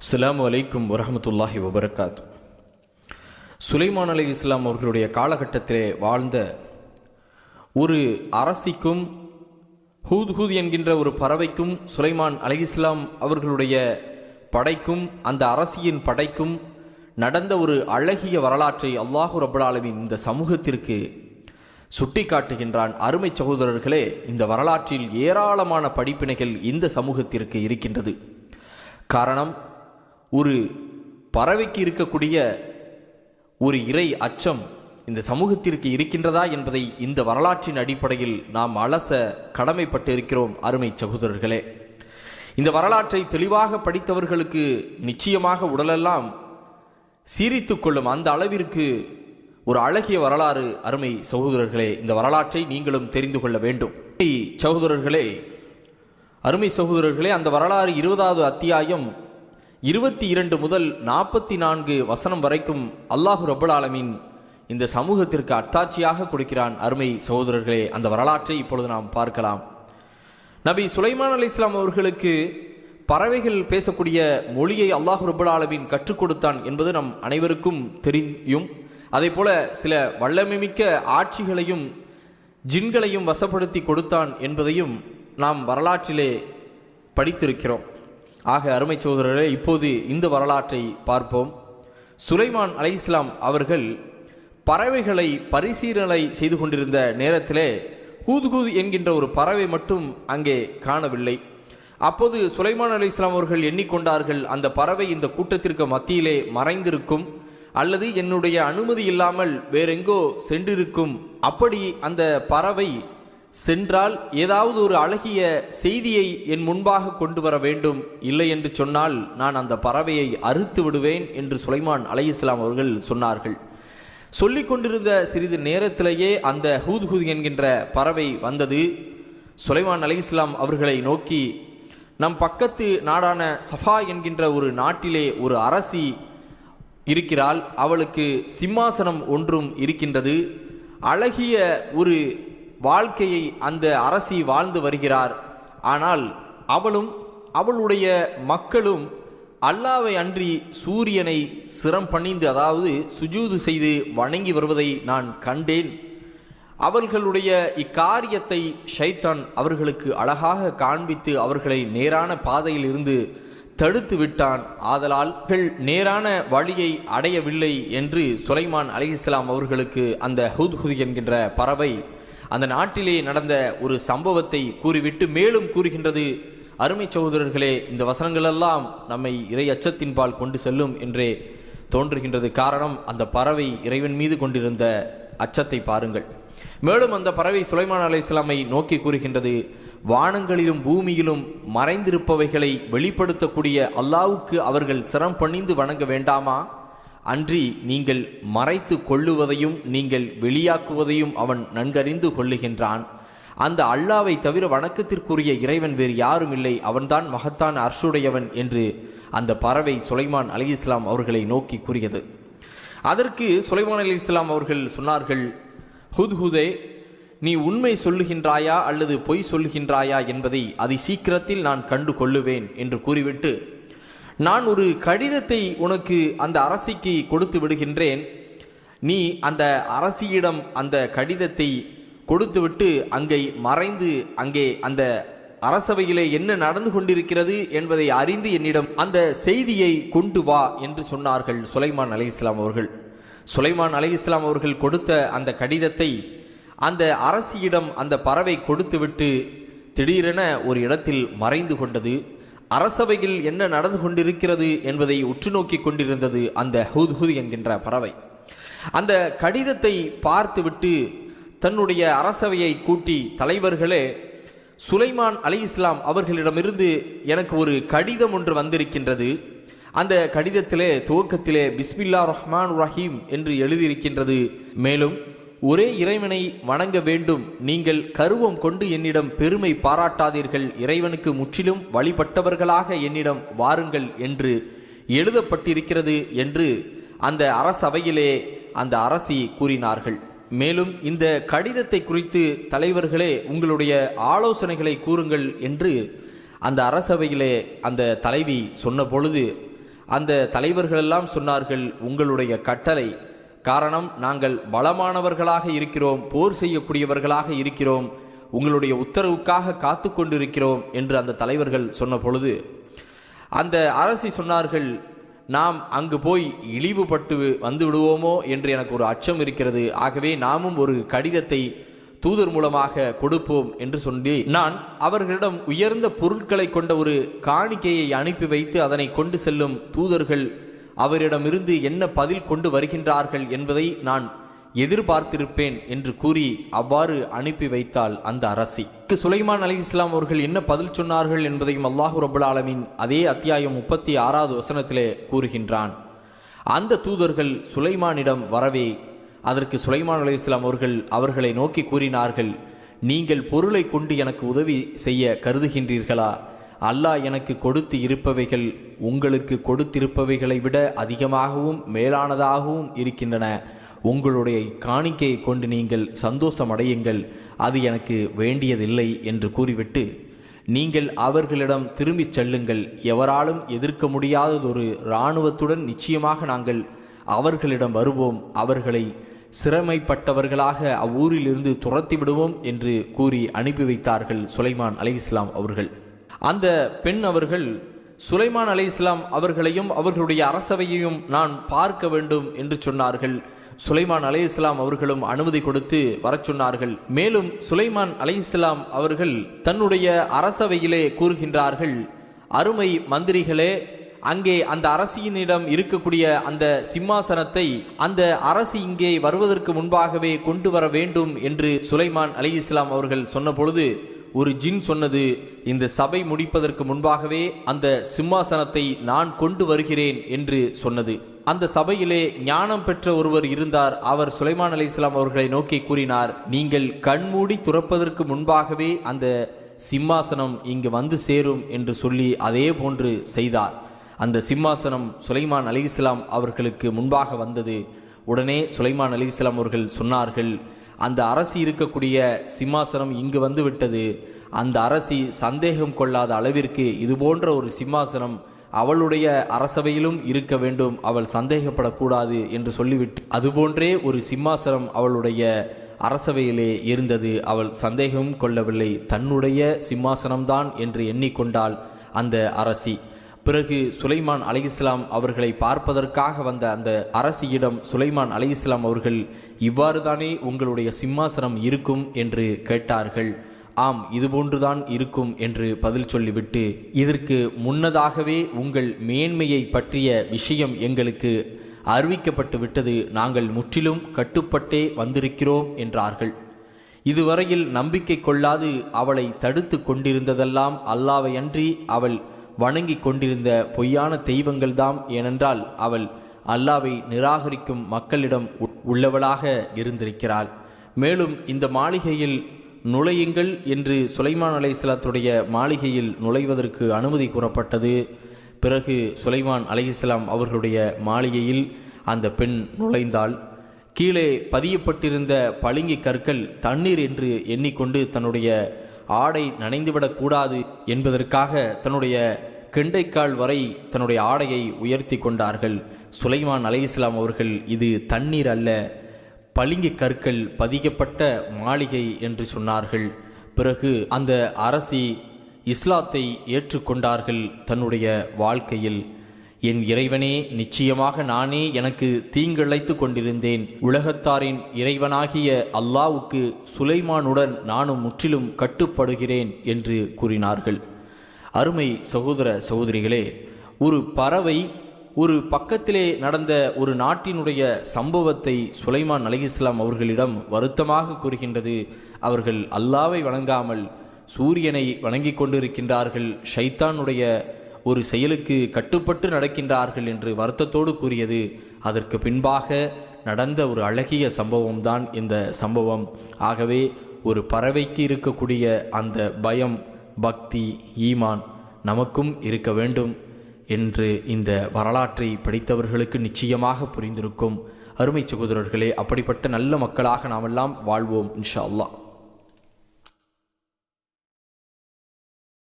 அஸ்லாம் வலைக்கும் வரமத்துல்லாஹி வபரகாத் சுலைமான் அலி இஸ்லாம் அவர்களுடைய காலகட்டத்திலே வாழ்ந்த ஒரு அரசிக்கும் ஹூத் ஹூத் என்கின்ற ஒரு பறவைக்கும் சுலைமான் அலி இஸ்லாம் அவர்களுடைய படைக்கும் அந்த அரசியின் படைக்கும் நடந்த ஒரு அழகிய வரலாற்றை அல்லாஹு ரபுலாலவின் இந்த சமூகத்திற்கு சுட்டி காட்டுகின்றான் அருமை சகோதரர்களே இந்த வரலாற்றில் ஏராளமான படிப்பினைகள் இந்த சமூகத்திற்கு இருக்கின்றது. காரணம் ஒரு பறவைக்கு இருக்கக்கூடிய ஒரு இறை அச்சம் இந்த சமூகத்திற்கு இருக்கின்றதா என்பதை இந்த வரலாற்றின் அடிப்படையில் நாம் அலச கடமைப்பட்டு இருக்கிறோம் அருமை சகோதரர்களே. இந்த வரலாற்றை தெளிவாக படித்தவர்களுக்கு நிச்சயமாக உடலெல்லாம் சீரித்து கொள்ளும் அந்த அளவிற்கு ஒரு அழகிய வரலாறு அருமை சகோதரர்களே. இந்த வரலாற்றை நீங்களும் தெரிந்து கொள்ள வேண்டும். சகோதரர்களே அருமை சகோதரர்களே அந்த வரலாறு இருபதாவது அத்தியாயம் இருபத்தி இரண்டு முதல் நாற்பத்தி நான்கு வசனம் வரைக்கும் அல்லாஹு ரபுல் ஆலமின் இந்த சமூகத்திற்கு அத்தாட்சியாக கொடுக்கிறான். அருமை சகோதரர்களே அந்த வரலாற்றை இப்பொழுது நாம் பார்க்கலாம். நபி சுலைமான் அலி இஸ்லாம் அவர்களுக்கு பறவைகள் பேசக்கூடிய மொழியை அல்லாஹு ரபுல் ஆலமின் கற்றுக் கொடுத்தான் என்பது நம் அனைவருக்கும் தெரியும். அதே போல சில வல்லமைமிக்க ஆட்சிகளையும் ஜின்களையும் வசப்படுத்தி கொடுத்தான் என்பதையும் நாம் வரலாற்றிலே படித்திருக்கிறோம். ஆக அருமை சோதரர்களே இப்போது இந்த வரலாற்றை பார்ப்போம். சுலைமான் அலை இஸ்லாம் அவர்கள் பறவைகளை பரிசீலனை செய்து கொண்டிருந்த நேரத்திலே ஹூத்ஹூத் என்கின்ற ஒரு பறவை மட்டும் அங்கே காணவில்லை. அப்போது சுலைமான் அலி இஸ்லாம் அவர்கள் எண்ணிக்கொண்டார்கள் அந்த பறவை இந்த கூட்டத்திற்கு மத்தியிலே மறைந்திருக்கும் அல்லது என்னுடைய அனுமதி இல்லாமல் வேறெங்கோ சென்றிருக்கும். அப்படி அந்த பறவை சென்றால் ஏதாவது ஒரு அழகிய செய்தியை என் முன்பாக கொண்டு வர வேண்டும். இல்லை என்று சொன்னால் நான் அந்த பறவையை அறுத்து விடுவேன் என்று சுலைமான் அலை இஸ்லாம் அவர்கள் சொன்னார்கள். சொல்லிக் கொண்டிருந்த சிறிது நேரத்திலேயே அந்த ஹூத் ஹூத் என்கின்ற பறவை வந்தது. சுலைமான் அலை இஸ்லாம் அவர்களை நோக்கி நம் பக்கத்து நாடான சஃபா என்கின்ற ஒரு நாட்டிலே ஒரு அரசி இருக்கிறாள். அவளுக்கு சிம்மாசனம் ஒன்றும் இருக்கின்றது. அழகிய ஒரு வாழ்க்கையை அந்த அரசி வாழ்ந்து வருகிறார். ஆனால் அவளும் அவளுடைய மக்களும் அல்லாவை அன்றி சூரியனை சிரம் பணிந்து அதாவது சுஜூது செய்து வணங்கி வருவதை நான் கண்டேன். அவர்களுடைய இக்காரியத்தை ஷைத்தான் அவர்களுக்கு அழகாக காண்பித்து அவர்களை நேரான பாதையில் இருந்து தடுத்து விட்டான். ஆதலால் நேரான வழியை அடையவில்லை என்று சுலைமான் அலி இஸ்லாம் அவர்களுக்கு அந்த ஹுத் ஹுத் என்கின்ற பறவை அந்த நாட்டிலே நடந்த ஒரு சம்பவத்தை கூறிவிட்டு மேலும் கூறுகின்றது அருமை சகோதரர்களே இந்த வசனங்களெல்லாம் நம்மை இறை அச்சத்தின்பால் கொண்டு செல்லும் என்றே தோன்றுகின்றது. காரணம் அந்த பறவை இறைவன் மீது கொண்டிருந்த அச்சத்தை பாருங்கள். மேலும் அந்த பறவை சுலைமான் அலை இஸ்லாமை நோக்கி கூறுகின்றது வானங்களிலும் பூமியிலும் மறைந்திருப்பவைகளை வெளிப்படுத்தக்கூடிய அல்லாவுக்கு அவர்கள் சிரம் பணிந்து வணங்க வேண்டாமா? அன்றி நீங்கள் மறைத்து கொள்ளுவதையும் நீங்கள் வெளியாக்குவதையும் அவன் நன்கறிந்து கொள்ளுகின்றான். அந்த அல்லாவை தவிர வணக்கத்திற்குரிய இறைவன் வேறு யாரும் இல்லை. அவன்தான் மகத்தான் அர்ஷுடையவன் என்று அந்த பறவை சுலைமான் அலி இஸ்லாம் அவர்களை நோக்கி கூறியது. அதற்கு சுலைமான் அலி இஸ்லாம் அவர்கள் சொன்னார்கள் ஹுத்ஹுதே நீ உண்மை சொல்லுகின்றாயா அல்லது பொய் சொல்லுகின்றாயா என்பதை அதை சீக்கிரத்தில் நான் கண்டு கொள்ளுவேன் என்று கூறிவிட்டு நான் ஒரு கடிதத்தை உனக்கு அந்த அரசிக்கு கொடுத்து விடுகின்றேன். நீ அந்த அரசியிடம் அந்த கடிதத்தை கொடுத்துவிட்டு அங்கே மறைந்து அங்கே அந்த அரசவையிலே என்ன நடந்து கொண்டிருக்கிறது என்பதை அறிந்து என்னிடம் அந்த செய்தியை கொண்டு வா என்று சொன்னார்கள் சுலைமான் அலி இஸ்லாம் அவர்கள். சுலைமான் அலி இஸ்லாம் அவர்கள் கொடுத்த அந்த கடிதத்தை அந்த அரசியிடம் அந்த பறவை கொடுத்துவிட்டு திடீரென ஒரு இடத்தில் மறைந்து கொண்டது. அரசவையில் என்ன நடந்து கொண்டிருக்கிறது என்பதை உற்று நோக்கி கொண்டிருந்தது அந்த ஹூத் ஹூத் என்கின்ற பறவை. அந்த கடிதத்தை பார்த்துவிட்டு தன்னுடைய அரசவையை கூட்டி தலைவர்களே சுலைமான் அலி இஸ்லாம் அவர்களிடமிருந்து எனக்கு ஒரு கடிதம் ஒன்று வந்திருக்கின்றது. அந்த கடிதத்திலே துவக்கத்திலே பிஸ்மில்லா ரஹ்மான் ரஹீம் என்று எழுதியிருக்கின்றது. மேலும் ஒரே இறைவனை வணங்க வேண்டும். நீங்கள் கருவம் கொண்டு என்னிடம் பெருமை பாராட்டாதீர்கள். இறைவனுக்கு முற்றிலும் வழிபட்டவர்களாக என்னிடம் வாருங்கள் என்று எழுதப்பட்டிருக்கிறது என்று அந்த அரசவையிலே அந்த அரசி கூறினார்கள். மேலும் இந்த கடிதத்தை குறித்து தலைவர்களே உங்களுடைய ஆலோசனைகளை கூறுங்கள் என்று அந்த அரசவையிலே அந்த தலைவி சொன்னபொழுது அந்த தலைவர்களெல்லாம் சொன்னார்கள் உங்களுடைய கட்டளை காரணம் நாங்கள் பலமானவர்களாக இருக்கிறோம் போர் செய்யக்கூடியவர்களாக இருக்கிறோம் உங்களுடைய உத்தரவுக்காக காத்து கொண்டிருக்கிறோம் என்று அந்த தலைவர்கள் சொன்ன பொழுது அந்த அரசி சொன்னார்கள் நாம் அங்கு போய் இழிவுபட்டு வந்து விடுவோமோ என்று எனக்கு ஒரு அச்சம் இருக்கிறது. ஆகவே நாமும் ஒரு கடிதத்தை தூதர் மூலமாக கொடுப்போம் என்று சொல்லி நான் அவர்களிடம் உயர்ந்த பொருட்களை கொண்ட ஒரு காணிக்கையை அனுப்பி வைத்து அதனை கொண்டு செல்லும் தூதர்கள் அவரிடமிருந்து என்ன பதில் கொண்டு வருகின்றார்கள் என்பதை நான் எதிர்பார்த்திருப்பேன் என்று கூறி அவ்வாறு அனுப்பி வைத்தாள் அந்த அரசி. சுலைமான் அலி இஸ்லாம் அவர்கள் என்ன பதில் சொன்னார்கள் என்பதையும் அல்லாஹு ரபுல் ஆலமின் அதே அத்தியாயம் முப்பத்தி ஆறாவது வசனத்திலே கூறுகின்றான். அந்த தூதர்கள் சுலைமானிடம் வரவே அதற்கு சுலைமான் அலி இஸ்லாம் அவர்கள் அவர்களை நோக்கி கூறினார்கள் நீங்கள் பொருளை கொண்டு எனக்கு உதவி செய்ய கருதுகின்றீர்களா? அல்லாஹ் எனக்கு கொடுத்து இருப்பவைகள் உங்களுக்கு கொடுத்திருப்பவைகளை விட அதிகமாகவும் மேலானதாகவும் இருக்கின்றன. உங்களுடைய காணிக்கையை கொண்டு நீங்கள் சந்தோஷமடையுங்கள். அது எனக்கு வேண்டியதில்லை என்று கூறிவிட்டு நீங்கள் அவர்களிடம் திரும்பிச் செல்லுங்கள். எவராலும் எதிர்க்க முடியாததொரு இராணுவத்துடன் நிச்சயமாக நாங்கள் அவர்களிடம் வருவோம். அவர்களை சிரமைப்பட்டவர்களாக அவ்வூரிலிருந்து துரத்தி விடுவோம் என்று கூறி அனுப்பி வைத்தார்கள் சுலைமான் அலி இஸ்லாம் அவர்கள். அந்த பெண் அவர்கள் சுலைமான் அலி இஸ்லாம் அவர்களையும் அவர்களுடைய அரசவையையும் நான் பார்க்க வேண்டும் என்று சொன்னார்கள். சுலைமான் அலை இஸ்லாம் அவர்களும் அனுமதி கொடுத்து வரச் சொன்னார்கள். மேலும் சுலைமான் அலை இஸ்லாம் அவர்கள் தன்னுடைய அரசவையிலே கூறுகின்றார்கள் அருமை மந்திரிகளே அங்கே அந்த அரசியினிடம் இருக்கக்கூடிய அந்த சிம்மாசனத்தை அந்த அரசு இங்கே வருவதற்கு முன்பாகவே கொண்டு வர வேண்டும் என்று சுலைமான் அலி இஸ்லாம் அவர்கள் சொன்னபொழுது ஒரு ஜின் சொன்னது இந்த சபை முடிப்பதற்கு முன்பாகவே அந்த சிம்மாசனத்தை நான் கொண்டு வருகிறேன் என்று சொன்னது. அந்த சபையிலே ஞானம் பெற்ற ஒருவர் இருந்தார். அவர் சுலைமான் அலி இஸ்லாம் அவர்களை நோக்கி கூறினார் நீங்கள் கண்மூடி துறப்பதற்கு முன்பாகவே அந்த சிம்மாசனம் இங்கு வந்து சேரும் என்று சொல்லி அதே போன்று செய்தார். அந்த சிம்மாசனம் சுலைமான் அலி இஸ்லாம் அவர்களுக்கு முன்பாக வந்தது. உடனே சுலைமான் அலி இஸ்லாம் அவர்கள் சொன்னார்கள் அந்த அரசி இருக்கக்கூடிய சிம்மாசனம் இங்கு வந்து விட்டது. அந்த அரசி சந்தேகம் கொள்ளாத அளவிற்கு இது போன்ற ஒரு சிம்மாசனம் அவளுடைய அரசவையிலும் இருக்க வேண்டும். அவள் சந்தேகப்படக்கூடாது என்று சொல்லிவிட்டு அதுபோன்றே ஒரு சிம்மாசனம் அவளுடைய அரசவையிலே இருந்தது. அவள் சந்தேகம் கொள்ளவில்லை. தன்னுடைய சிம்மாசனம்தான் என்று எண்ணிக்கொண்டாள் அந்த அரசி. பிறகு சுலைமான் அலி இஸ்லாம் அவர்களை பார்ப்பதற்காக வந்த அந்த அரசியிடம் சுலைமான் அலி இஸ்லாம் அவர்கள் இவ்வாறு தானே உங்களுடைய சிம்மாசனம் இருக்கும்? என்று கேட்டார்கள். ஆம் இதுபோன்றுதான் இருக்கும் என்று பதில் சொல்லிவிட்டு இதற்கு முன்னதாகவே உங்கள் மேன்மையை பற்றிய விஷயம் எங்களுக்கு அறிவிக்கப்பட்டு விட்டது. நாங்கள் முற்றிலும் கட்டுப்பட்டே வந்திருக்கிறோம் என்றார்கள். இதுவரையில் நம்பிக்கை கொள்ளாது அவளை தடுத்து கொண்டிருந்ததெல்லாம் அல்லாவையன்றி அவள் வணங்கி கொண்டிருந்த பொய்யான தெய்வங்கள்தாம் ஏனென்றால் அவள் அல்லாவை நிராகரிக்கும் மக்களிடம் உள்ளவளாக இருந்திருக்கிறாள். மேலும் இந்த மாளிகையில் நுழையுங்கள் என்று சுலைமான் அலைஹிஸ்லாத்துடைய மாளிகையில் நுழைவதற்கு அனுமதி கூறப்பட்டது. பிறகு சுலைமான் அலையிஸ்லாம் அவர்களுடைய மாளிகையில் அந்த பெண் நுழைந்தாள். கீழே பதியப்பட்டிருந்த பளிங்கி கற்கள் தண்ணீர் என்று எண்ணிக்கொண்டு தன்னுடைய ஆடை நனைந்துவிடக்கூடாது என்பதற்காக தன்னுடைய கெண்டைக்கால் வரை தன்னுடைய ஆடையை உயர்த்தி கொண்டார்கள். சுலைமான் அலை இஸ்லாம் அவர்கள் இது தண்ணீர் அல்ல பளிங்கு கற்கள் பதிக்கப்பட்ட மாளிகை என்று சொன்னார்கள். பிறகு அந்த அரசி இஸ்லாத்தை ஏற்றுக்கொண்டார்கள் தன்னுடைய வாழ்க்கையில். என் இறைவனே நிச்சயமாக நானே எனக்கு தீங்கிழைத்து கொண்டிருந்தேன். உலகத்தாரின் இறைவனாகிய அல்லாவுக்கு சுலைமானுடன் நானும் முற்றிலும் கட்டுப்படுகிறேன் என்று கூறினார்கள். அருமை சகோதர சகோதரிகளே ஒரு பறவை ஒரு பக்கத்திலே நடந்த ஒரு நாட்டினுடைய சம்பவத்தை சுலைமான் அலிகிஸ்லாம் அவர்களிடம் வருத்தமாக கூறுகின்றது. அவர்கள் அல்லாவை வணங்காமல் சூரியனை வணங்கி கொண்டிருக்கின்றார்கள். ஷைத்தானுடைய ஒரு செயலுக்கு கட்டுப்பட்டு நடக்கின்றார்கள் என்று வருத்தத்தோடு கூறியது. அதற்கு பின்பாக நடந்த ஒரு அழகிய சம்பவம்தான் இந்த சம்பவம். ஆகவே ஒரு பறவைக்கு இருக்கக்கூடிய அந்த பயம் பக்தி ஈமான் நமக்கும் இருக்க வேண்டும் என்று இந்த வரலாற்றை படித்தவர்களுக்கு நிச்சயமாக புரிந்திருக்கும். அருமை சகோதரர்களே அப்படிப்பட்ட நல்ல மக்களாக நாமெல்லாம் வாழ்வோம் இன்ஷா அல்லாஹ்.